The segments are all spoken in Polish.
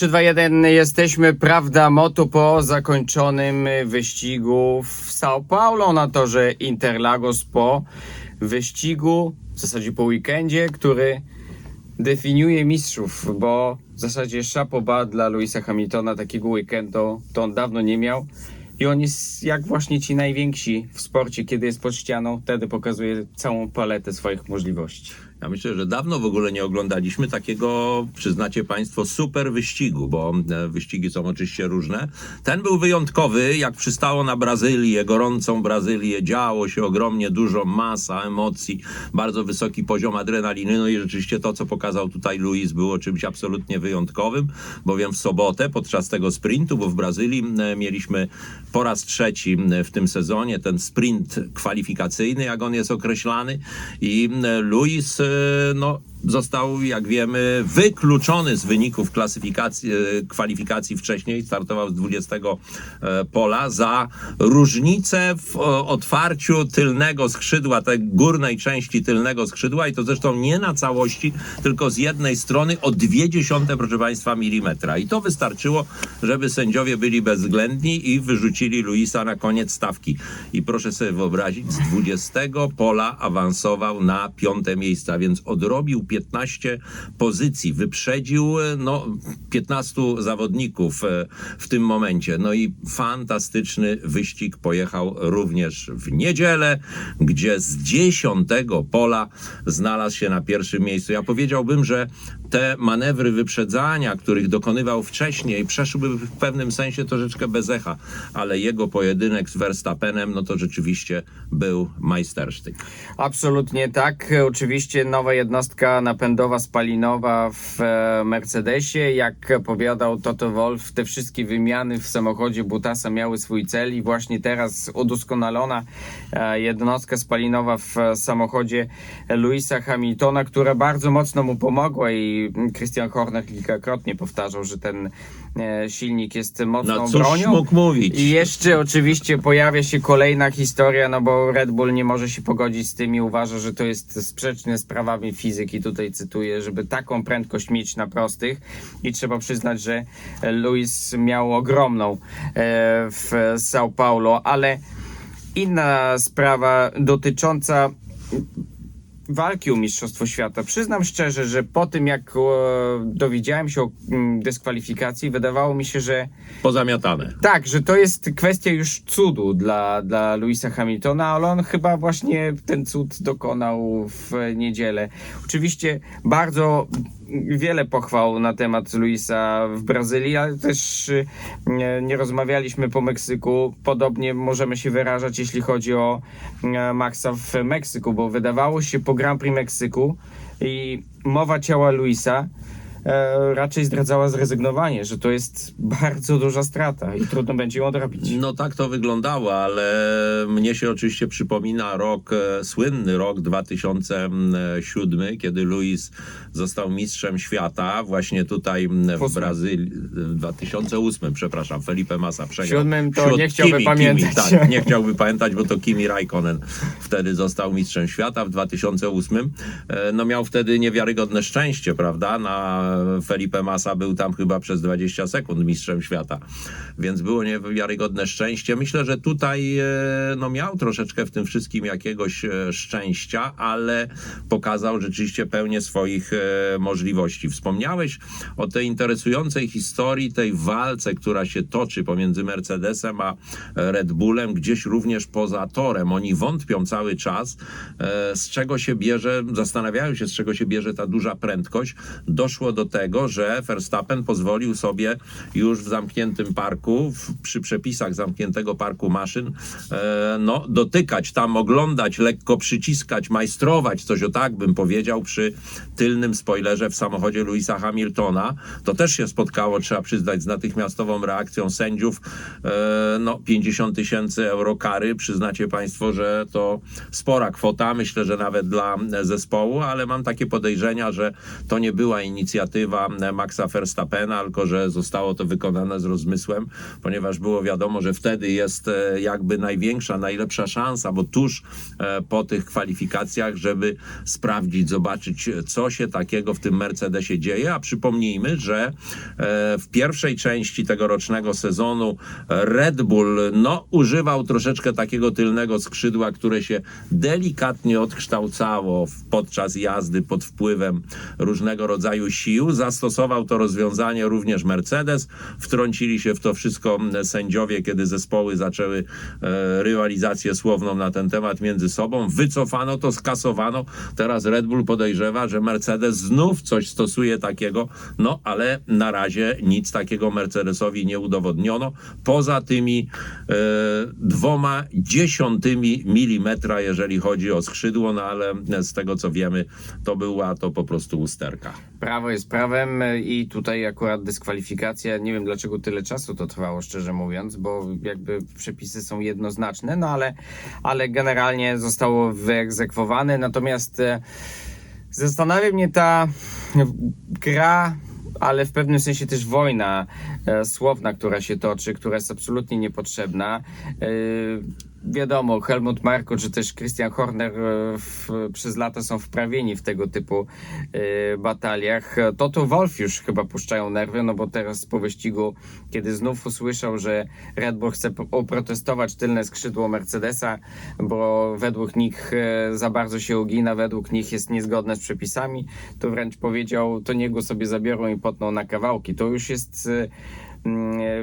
3, 2, 1. Jesteśmy, prawda, motu po zakończonym wyścigu w São Paulo na torze Interlagos po wyścigu, w zasadzie po weekendzie, który definiuje mistrzów, bo w zasadzie szapoba dla Louisa Hamiltona takiego weekendu to on dawno nie miał. I on jest jak właśnie ci najwięksi w sporcie, kiedy jest pod ścianą, wtedy pokazuje całą paletę swoich możliwości. Ja myślę, że dawno w ogóle nie oglądaliśmy takiego, przyznacie Państwo, super wyścigu, bo e, wyścigi są oczywiście różne. Ten był wyjątkowy, jak przystało na Brazylię, gorącą Brazylię, działo się ogromnie dużo, masa emocji, bardzo wysoki poziom adrenaliny. No i rzeczywiście to, co pokazał tutaj Luis, było czymś absolutnie wyjątkowym, bowiem w sobotę podczas tego sprintu, bo w Brazylii e, mieliśmy po raz trzeci w tym sezonie ten sprint kwalifikacyjny, jak on jest określany, i Luis e, no, został, jak wiemy, wykluczony z wyników klasyfikacji, e, kwalifikacji wcześniej, startował z 20 e, pola za różnicę w o, otwarciu tylnego skrzydła, tej górnej części tylnego skrzydła i to zresztą nie na całości, tylko z jednej strony o dwie dziesiąte, proszę Państwa, milimetra. I to wystarczyło, żeby sędziowie byli bezwzględni i wyrzucili Luisa na koniec stawki. I proszę sobie wyobrazić, z 20 pola awansował na piąte miejsce, a więc odrobił 15 pozycji, wyprzedził e, no, 15 zawodników e, w tym momencie. No i fantastyczny wyścig pojechał również w niedzielę, gdzie z 10 pola znalazł się na pierwszym miejscu. Ja powiedziałbym, że te manewry wyprzedzania, których dokonywał wcześniej, przeszłyby w pewnym sensie troszeczkę bez echa, ale jego pojedynek z Verstappenem, no to rzeczywiście był majstersztyk. Absolutnie tak. Oczywiście nowa jednostka napędowa spalinowa w e, Mercedesie. Jak powiadał Toto Wolff, te wszystkie wymiany w samochodzie Butasa miały swój cel i właśnie teraz udoskonalona e, jednostka spalinowa w e, samochodzie Louisa Hamiltona, która bardzo mocno mu pomogła i Christian Horner kilkakrotnie powtarzał, że ten silnik jest mocną No cóż bronią. mógł mówić? I jeszcze oczywiście pojawia się kolejna historia, no bo Red Bull nie może się pogodzić z tym i uważa, że to jest sprzeczne z prawami fizyki. Tutaj cytuję, żeby taką prędkość mieć na prostych. I trzeba przyznać, że Luis miał ogromną e, w São Paulo, ale inna sprawa dotycząca walki o Mistrzostwo Świata. Przyznam szczerze, że po tym jak e, dowiedziałem się o mm, dyskwalifikacji, wydawało mi się, że Pozamiatane. tak, że to jest kwestia już cudu dla, dla Louisa Hamiltona, ale on chyba właśnie ten cud dokonał w niedzielę. Oczywiście bardzo wiele pochwał na temat Luisa w Brazylii, ale też y, nie, nie rozmawialiśmy po Meksyku. Podobnie możemy się wyrażać, jeśli chodzi o e, Maxa w Meksyku, bo wydawało się po Grand Prix Meksyku i mowa ciała Luisa raczej zdradzała zrezygnowanie, że to jest bardzo duża strata i trudno będzie ją odrobić. No tak to wyglądało, ale mnie się oczywiście przypomina rok, e, słynny rok 2007, kiedy Luis został mistrzem świata, właśnie tutaj w Ósmym. Brazylii, w 2008, przepraszam, Felipe Massa przegrał. Siódmym to Wśród nie chciałby Kimi, pamiętać. Kimi, tak, nie chciałby pamiętać, bo to Kimi Raikkonen wtedy został mistrzem świata w 2008. E, No miał wtedy niewiarygodne szczęście, prawda? Na Felipe Massa był tam chyba przez 20 sekund mistrzem świata, więc było niewiarygodne szczęście. Myślę, że tutaj e, no miał troszeczkę w tym wszystkim jakiegoś e, szczęścia, ale pokazał rzeczywiście pełnię swoich e, możliwości. Wspomniałeś o tej interesującej historii, tej walce, która się toczy pomiędzy Mercedesem a Red Bullem, gdzieś również poza torem. Oni wątpią cały czas, z czego się bierze, zastanawiają się, z czego się bierze ta duża prędkość. Doszło do tego, że Verstappen pozwolił sobie już w zamkniętym parku, w, przy przepisach zamkniętego parku maszyn, e, no, dotykać tam, oglądać, lekko przyciskać, majstrować, coś o tak bym powiedział, przy tylnym spoilerze w samochodzie Louisa Hamiltona. To też się spotkało, trzeba przyznać, z natychmiastową reakcją sędziów. E, no, 50 tysięcy euro kary. Przyznacie Państwo, że to spora kwota, myślę, że nawet dla zespołu, ale mam takie podejrzenia, że to nie była inicjatywa inicjatywa Maxa Verstappena, tylko że zostało to wykonane z rozmysłem, ponieważ było wiadomo, że wtedy jest e, jakby największa, najlepsza szansa, bo tuż e, po tych kwalifikacjach, żeby sprawdzić, zobaczyć, co się takiego w tym Mercedesie dzieje. A przypomnijmy, że e, w pierwszej części tegorocznego sezonu Red Bull no, używał troszeczkę takiego tylnego skrzydła, które się delikatnie odkształcało podczas jazdy pod wpływem różnego rodzaju sił. Zastosował to rozwiązanie również Mercedes. Wtrącili się w to wszystko sędziowie, kiedy zespoły zaczęły e, rywalizację słowną na ten temat między sobą. Wycofano to, skasowano. Teraz Red Bull podejrzewa, że Mercedes znów coś stosuje takiego, no ale na razie nic takiego Mercedesowi nie udowodniono. Poza tymi e, dwoma dziesiątymi milimetra, jeżeli chodzi o skrzydło, no ale z tego co wiemy, to była to po prostu usterka. Prawo jest prawem e, i tutaj akurat dyskwalifikacja. Nie wiem dlaczego tyle czasu to trwało, szczerze mówiąc, bo jakby przepisy są jednoznaczne, no ale, ale generalnie zostało wyegzekwowane. Natomiast e, zastanawia mnie ta gra, ale w pewnym sensie też wojna e, słowna, która się toczy, która jest absolutnie niepotrzebna. E, Wiadomo, Helmut Marko czy też Christian Horner e, w, przez lata są wprawieni w tego typu e, bataliach. Toto Wolf już chyba puszczają nerwy, no bo teraz po wyścigu, kiedy znów usłyszał, że Red Bull chce oprotestować tylne skrzydło Mercedesa, bo według nich e, za bardzo się ugina, według nich jest niezgodne z przepisami, to wręcz powiedział, to niego sobie zabiorą i potną na kawałki. To już jest mm,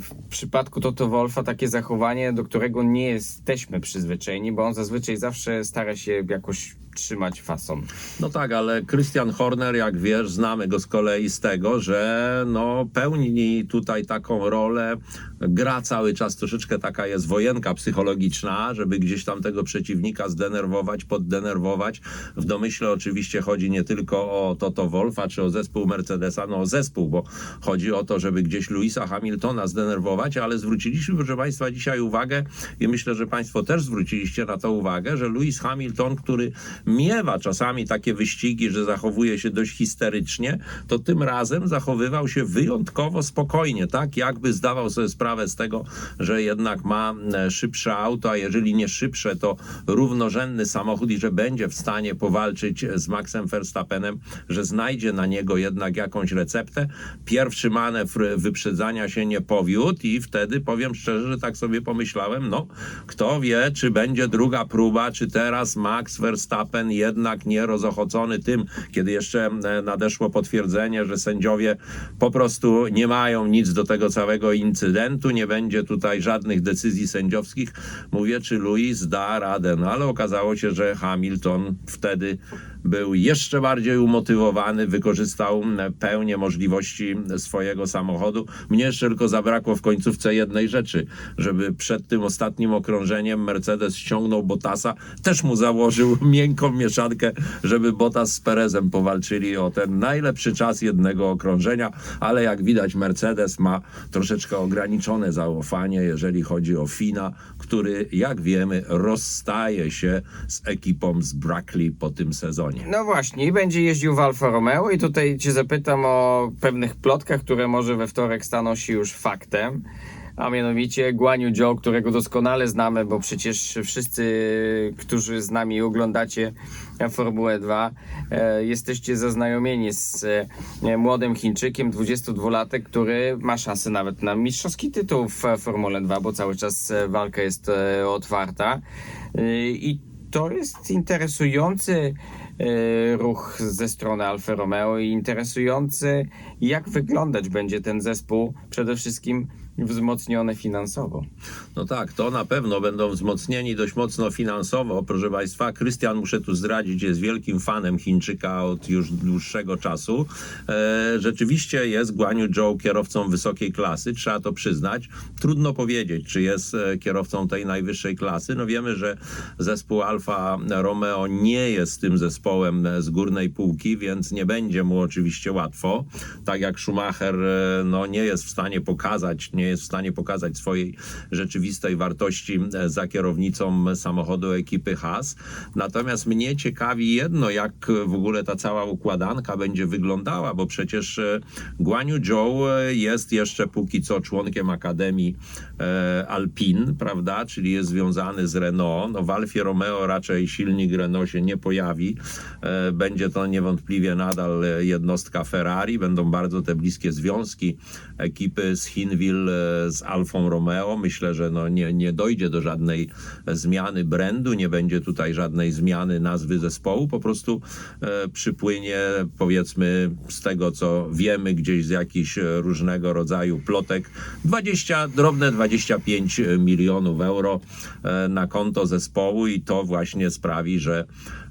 w przypadku Toto Wolfa takie zachowanie, do którego nie jesteśmy przyzwyczajeni, bo on zazwyczaj zawsze stara się jakoś trzymać fason. No tak, ale Christian Horner, jak wiesz, znamy go z kolei z tego, że no, pełni tutaj taką rolę, gra cały czas troszeczkę taka jest wojenka psychologiczna, żeby gdzieś tam tego przeciwnika zdenerwować, poddenerwować. W domyśle oczywiście chodzi nie tylko o Toto Wolfa czy o zespół Mercedesa, no o zespół, bo chodzi o to, żeby gdzieś Louisa Hamiltona zdenerwować, ale zwróciliśmy, proszę Państwa, dzisiaj uwagę i myślę, że Państwo też zwróciliście na to uwagę, że Lewis Hamilton, który miewa czasami takie wyścigi, że zachowuje się dość histerycznie, to tym razem zachowywał się wyjątkowo spokojnie, tak? Jakby zdawał sobie sprawę z tego, że jednak ma e, szybsze auto, a jeżeli nie szybsze, to równorzędny samochód i że będzie w stanie powalczyć z Maxem Verstappenem, że znajdzie na niego jednak jakąś receptę. Pierwszy manewr wyprzedzania się nie powiódł i wtedy powiem szczerze, że tak sobie pomyślałem, no kto wie, czy będzie druga próba, czy teraz Max Verstappen jednak nie rozochocony tym, kiedy jeszcze e, nadeszło potwierdzenie, że sędziowie po prostu nie mają nic do tego całego incydentu, nie będzie tutaj żadnych decyzji sędziowskich. Mówię, czy Louis da radę, no ale okazało się, że Hamilton wtedy był jeszcze bardziej umotywowany, wykorzystał pełnię możliwości swojego samochodu. Mnie tylko zabrakło w końcówce jednej rzeczy, żeby przed tym ostatnim okrążeniem Mercedes ściągnął Bottasa, też mu założył miękką mieszankę, żeby Bottas z Perezem powalczyli o ten najlepszy czas jednego okrążenia, ale jak widać Mercedes ma troszeczkę ograniczone zaufanie, jeżeli chodzi o Fina, który jak wiemy rozstaje się z ekipą z Brackley po tym sezonie. No właśnie, i będzie jeździł w Alfa Romeo i tutaj cię zapytam o pewnych plotkach, które może we wtorek staną się już faktem. A mianowicie Guaniu Joe, którego doskonale znamy, bo przecież wszyscy, którzy z nami oglądacie Formułę 2, e, jesteście zaznajomieni z e, młodym Chińczykiem, 22-latek, który ma szansę nawet na mistrzowski tytuł w Formule 2, bo cały czas e, walka jest otwarta. I to jest interesujący ruch ze strony Alfa Romeo i interesujący, jak wyglądać będzie ten zespół, przede wszystkim wzmocniony finansowo. No tak, to na pewno będą wzmocnieni dość mocno finansowo. Proszę Państwa, Krystian, muszę tu zdradzić, jest wielkim fanem Chińczyka od już dłuższego czasu. E, rzeczywiście jest Guaniu Zhou kierowcą wysokiej klasy, trzeba to przyznać. Trudno powiedzieć, czy jest e, kierowcą tej najwyższej klasy. No wiemy, że zespół Alfa Romeo nie jest tym zespołem e, z górnej półki, więc nie będzie mu oczywiście łatwo. Tak jak Schumacher e, no, nie jest w stanie pokazać, nie nie jest w stanie pokazać swojej rzeczywistej wartości e, za kierownicą samochodu ekipy Haas. Natomiast mnie ciekawi jedno, jak w ogóle ta cała układanka będzie wyglądała, bo przecież e, Guan Yu Zhou e, jest jeszcze póki co członkiem Akademii Alpine, prawda, czyli jest związany z Renault. No w Alfie Romeo raczej silnik Renault się nie pojawi. Będzie to niewątpliwie nadal jednostka Ferrari. Będą bardzo te bliskie związki ekipy z Hinwil e, z Alfą Romeo. Myślę, że no nie, nie dojdzie do żadnej zmiany brandu, nie będzie tutaj żadnej zmiany nazwy zespołu. Po prostu e, przypłynie, powiedzmy, z tego co wiemy, gdzieś z jakichś różnego rodzaju plotek, 20, drobne 25 milionów euro e, na konto zespołu i to właśnie sprawi, że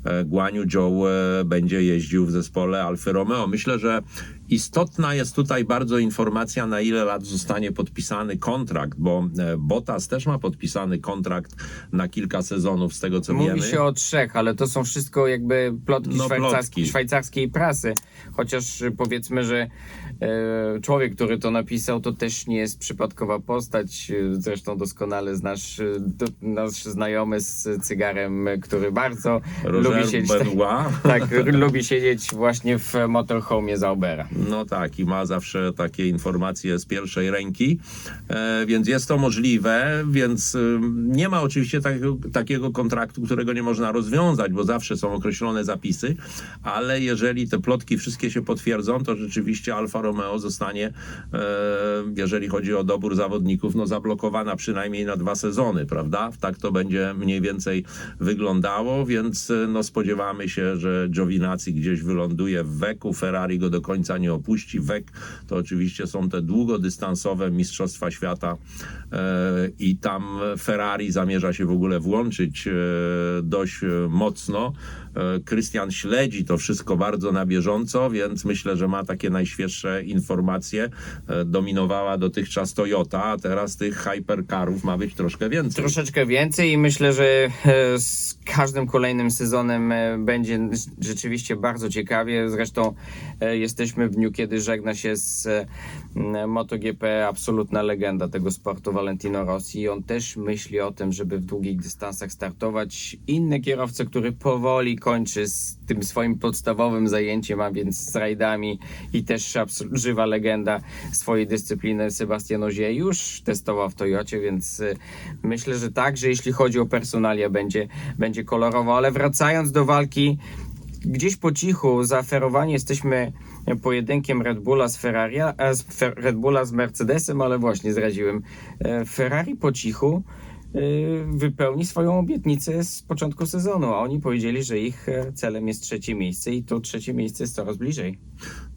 e, Guan Yu Zhou e, będzie jeździł w zespole Alfa Romeo. Myślę, że istotna jest tutaj bardzo informacja, na ile lat zostanie podpisany kontrakt, bo e, Bottas też ma podpisany kontrakt na kilka sezonów, z tego co Mówi wiemy. się o trzech, ale to są wszystko jakby plotki, No, szwajcarskie, plotki. szwajcarskiej prasy. Chociaż y, powiedzmy, że człowiek, który to napisał, to też nie jest przypadkowa postać. Y, Zresztą doskonale znasz y, nasz znajomy z cygarem, który bardzo Roger lubi siedzieć, tak, lubi siedzieć właśnie w motorhomie Zaubera. No tak, i ma zawsze takie informacje z pierwszej ręki, e, więc jest to możliwe, więc e, nie ma oczywiście takiego, takiego kontraktu, którego nie można rozwiązać, bo zawsze są określone zapisy, ale jeżeli te plotki wszystkie się potwierdzą, to rzeczywiście Alfa Romeo zostanie, e, jeżeli chodzi o dobór zawodników, no zablokowana przynajmniej na dwa sezony, prawda? Tak to będzie mniej więcej wyglądało, więc e, spodziewamy się, że Giovinazzi gdzieś wyląduje w weku, Ferrari go do końca nie opuści. Wek to oczywiście są te długodystansowe Mistrzostwa Świata e, i tam Ferrari zamierza się w ogóle włączyć e, dość e, mocno. E, Krystian śledzi to wszystko bardzo na bieżąco, więc myślę, że ma takie najświeższe informacje. E, Dominowała dotychczas Toyota, a teraz tych hypercarów ma być troszkę więcej. Troszeczkę więcej i myślę, że e, z każdym kolejnym sezonem będzie rzeczywiście bardzo ciekawie. Zresztą jesteśmy w dniu, kiedy żegna się z MotoGP absolutna legenda tego sportu Valentino Rossi i on też myśli o tym, żeby w długich dystansach startować. Inny kierowca, który powoli kończy z tym swoim podstawowym zajęciem, a więc z rajdami i też żywa legenda swojej dyscypliny Sebastian Ogier już testował w Toyocie, więc y, myślę, że tak, że jeśli chodzi o personalia będzie, będzie kolorowo, ale wracając do walki gdzieś po cichu zaoferowani jesteśmy pojedynkiem Red Bulla z Ferrari, Red Bulla z Mercedesem, ale właśnie zdradziłem. E, Ferrari po cichu wypełni swoją obietnicę z początku sezonu, a oni powiedzieli, że ich e, celem jest trzecie miejsce i to trzecie miejsce jest coraz bliżej.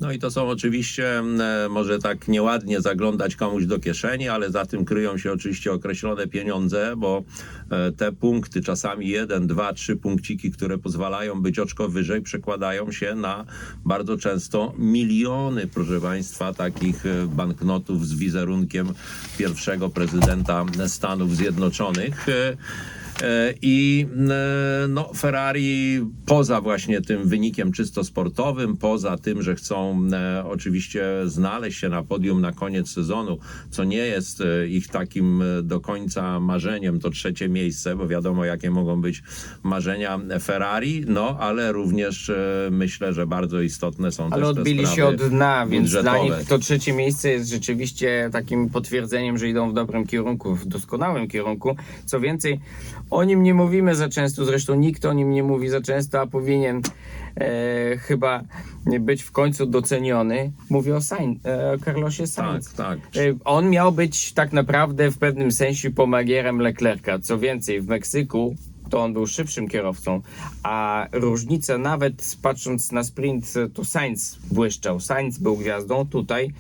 No i to są oczywiście, e, może tak nieładnie zaglądać komuś do kieszeni, ale za tym kryją się oczywiście określone pieniądze, bo e, te punkty, czasami jeden, dwa, trzy punkciki, które pozwalają być oczko wyżej, przekładają się na bardzo często miliony, proszę Państwa, takich e, banknotów z wizerunkiem pierwszego prezydenta Stanów Zjednoczonych. E, I e, no, Ferrari poza właśnie tym wynikiem czysto sportowym, poza tym, że chcą e, oczywiście znaleźć się na podium na koniec sezonu, co nie jest ich takim do końca marzeniem, to trzecie miejsce, bo wiadomo jakie mogą być marzenia Ferrari, no ale również myślę, że bardzo istotne są Ale też te odbili się od dna, więc dla budżetowe. nich to trzecie miejsce jest rzeczywiście takim potwierdzeniem, że idą w dobrym kierunku, w doskonałym kierunku. Co więcej, o nim nie mówimy za często, zresztą nikt o nim nie mówi za często, a powinien e, chyba być w końcu doceniony. Mówię o Sain, e, Carlosie Sainz. Tak, tak. E, On miał być tak naprawdę w pewnym sensie pomagierem Leclerca. Co więcej, w Meksyku to on był szybszym kierowcą, a różnica nawet patrząc na sprint, to Sainz błyszczał. Sainz był gwiazdą, tutaj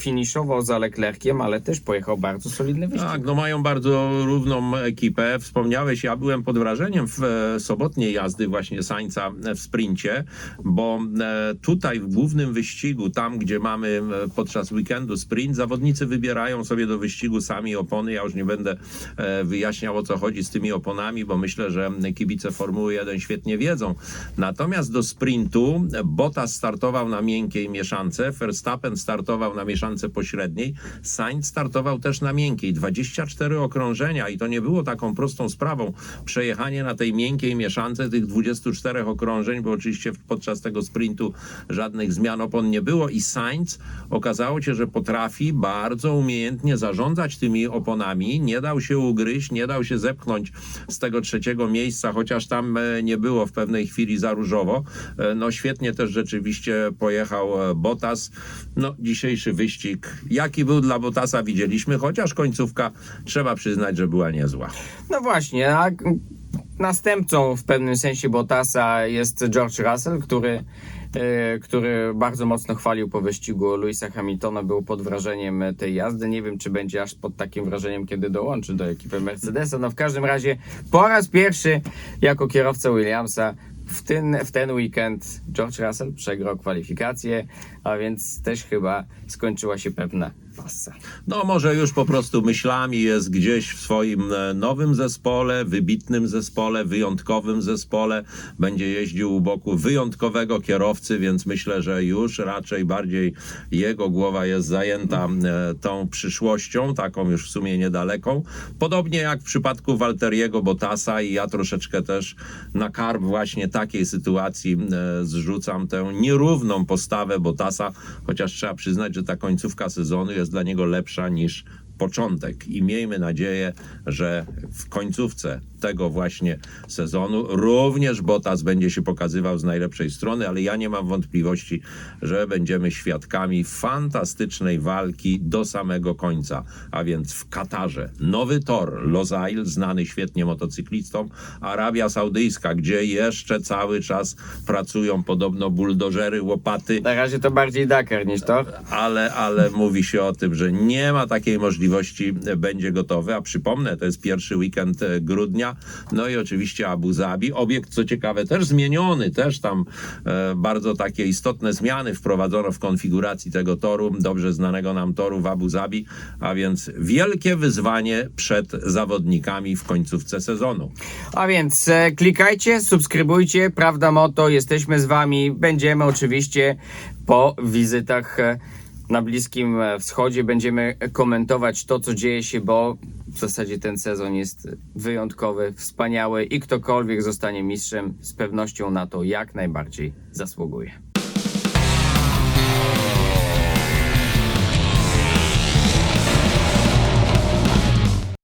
finiszował za Leclerciem, ale też pojechał bardzo solidny wyścig. Tak, no mają bardzo równą ekipę. Wspomniałeś, ja byłem pod wrażeniem w e, sobotniej jazdy właśnie Sańca w sprincie, bo e, tutaj w głównym wyścigu, tam gdzie mamy e, podczas weekendu sprint, zawodnicy wybierają sobie do wyścigu sami opony. Ja już nie będę e, wyjaśniał o co chodzi z tymi oponami, bo myślę, że kibice Formuły 1 świetnie wiedzą. Natomiast do sprintu Bottas startował na miękkiej mieszance, Verstappen startował na mieszance pośredniej. Sainz startował też na miękkiej. 24 okrążenia i to nie było taką prostą sprawą przejechanie na tej miękkiej mieszance tych 24 okrążeń, bo oczywiście podczas tego sprintu żadnych zmian opon nie było i Sainz okazało się, że potrafi bardzo umiejętnie zarządzać tymi oponami. Nie dał się ugryźć, nie dał się zepchnąć z tego trzeciego miejsca, chociaż tam e, nie było w pewnej chwili za różowo. E, No świetnie też rzeczywiście pojechał e, Bottas. No dzisiejszy wyścig, jaki był dla Bottasa widzieliśmy, chociaż końcówka trzeba przyznać, że była niezła. No właśnie, a następcą w pewnym sensie Bottasa jest George Russell, który, e, który bardzo mocno chwalił po wyścigu Louisa Hamiltona, był pod wrażeniem tej jazdy. Nie wiem, czy będzie aż pod takim wrażeniem, kiedy dołączy do ekipy Mercedesa. No w każdym razie po raz pierwszy jako kierowca Williamsa w ten, w ten weekend George Russell przegrał kwalifikację, a więc też chyba skończyła się pewna pasa. No może już po prostu myślami jest gdzieś w swoim e, nowym zespole, wybitnym zespole, wyjątkowym zespole. Będzie jeździł u boku wyjątkowego kierowcy, więc myślę, że już raczej bardziej jego głowa jest zajęta e, tą przyszłością, taką już w sumie niedaleką. Podobnie jak w przypadku Walteriego Bottasa i ja troszeczkę też na karb właśnie takiej sytuacji e, zrzucam tę nierówną postawę Bottasa, chociaż trzeba przyznać, że ta końcówka sezonu jest dla niego lepsza niż początek i miejmy nadzieję, że w końcówce tego właśnie sezonu również Bottas będzie się pokazywał z najlepszej strony, ale ja nie mam wątpliwości, że będziemy świadkami fantastycznej walki do samego końca, a więc w Katarze. Nowy tor. Losail, znany świetnie motocyklistom, Arabia Saudyjska, gdzie jeszcze cały czas pracują podobno buldożery, łopaty, Na razie to bardziej Dakar niż to. ale, ale mówi się o tym, że nie ma takiej możliwości, będzie gotowy. A przypomnę, to jest pierwszy weekend e, grudnia. No i oczywiście Abu Zabi. Obiekt, co ciekawe, też zmieniony, też tam e, bardzo takie istotne zmiany wprowadzono w konfiguracji tego toru, dobrze znanego nam toru w Abu Zabi. A więc wielkie wyzwanie przed zawodnikami w końcówce sezonu. A więc e, klikajcie, subskrybujcie, Prawda Moto, jesteśmy z Wami. Będziemy oczywiście po wizytach na Bliskim Wschodzie, będziemy komentować to, co dzieje się, bo w zasadzie ten sezon jest wyjątkowy, wspaniały i ktokolwiek zostanie mistrzem, z pewnością na to jak najbardziej zasługuje.